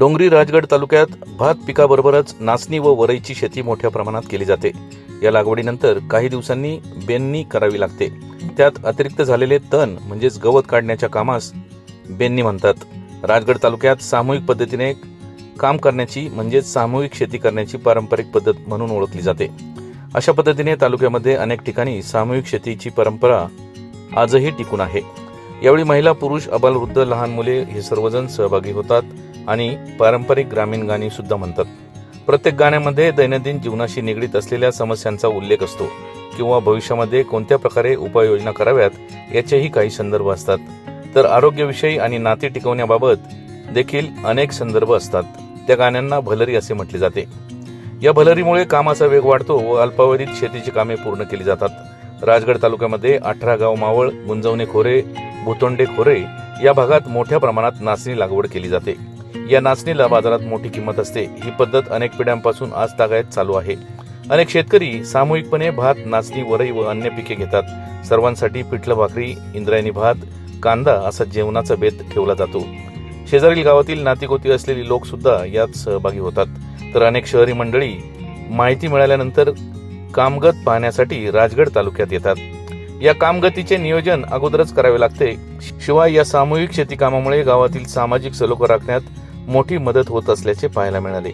डोंगरी राजगड तालुक्यात भात पिकाबरोबरच नाचणी व वरईची शेती मोठ्या प्रमाणात केली जाते. या लागवडीनंतर काही दिवसांनी बेननी करावी लागते. त्यात अतिरिक्त झालेले तण म्हणजेच गवत काढण्याच्या कामास बेननी म्हणतात. राजगड तालुक्यात सामूहिक पद्धतीने काम करण्याची म्हणजेच सामूहिक शेती करण्याची पारंपरिक पद्धत म्हणून ओळखली जाते. अशा पद्धतीने तालुक्यामध्ये अनेक ठिकाणी सामूहिक शेतीची परंपरा आजही टिकून आहे. यावेळी महिला पुरुष अबालवृद्ध लहान मुले हे सर्वजण सहभागी होतात. आणि पारंपरिक ग्रामीण गाणी सुद्धा म्हणतात. प्रत्येक गाण्यामध्ये दैनंदिन जीवनाशी निगडीत असलेल्या समस्यांचा उल्लेख असतो किंवा भविष्यामध्ये कोणत्या प्रकारे उपाययोजना कराव्यात याचेही काही संदर्भ असतात. तर आरोग्यविषयी आणि नाते टिकवण्याबाबत देखील अनेक संदर्भ असतात. त्या गाण्यांना भलरी असे म्हटले जाते. या भलरीमुळे कामाचा वेग वाढतो व अल्पावधीत शेतीची कामे पूर्ण केली जातात. राजगड तालुक्यामध्ये अठरा गाव मावळ गुंजवणे खोरे भुतोंडे खोरे या भागात मोठ्या प्रमाणात नाचणी लागवड केली जाते. या नाचणीला बाजारात मोठी किंमत असते. ही पद्धत अनेक पिढ्यांपासून आज तागायत चालू आहे. अनेक शेतकरी सामूहिकपणे भात नाचणी वरई व अन्य पिके घेतात. सर्वांसाठी पिठलं भाकरी इंद्रायणी भात कांदा असा जेवणाचा बेत ठेवला जातो. शेजारील गावातील नातीगोती असलेली लोक सुद्धा यात सहभागी होतात. तर अनेक शहरी मंडळी माहिती मिळाल्यानंतर कामगत पाहण्यासाठी राजगड तालुक्यात येतात. या कामगतीचे नियोजन अगोदरच करावे लागते. शिवाय या सामूहिक शेती कामामुळे गावातील सामाजिक सलोखा राखण्यात मोठी मदत होत असल्याचे पाहायला मिळाले.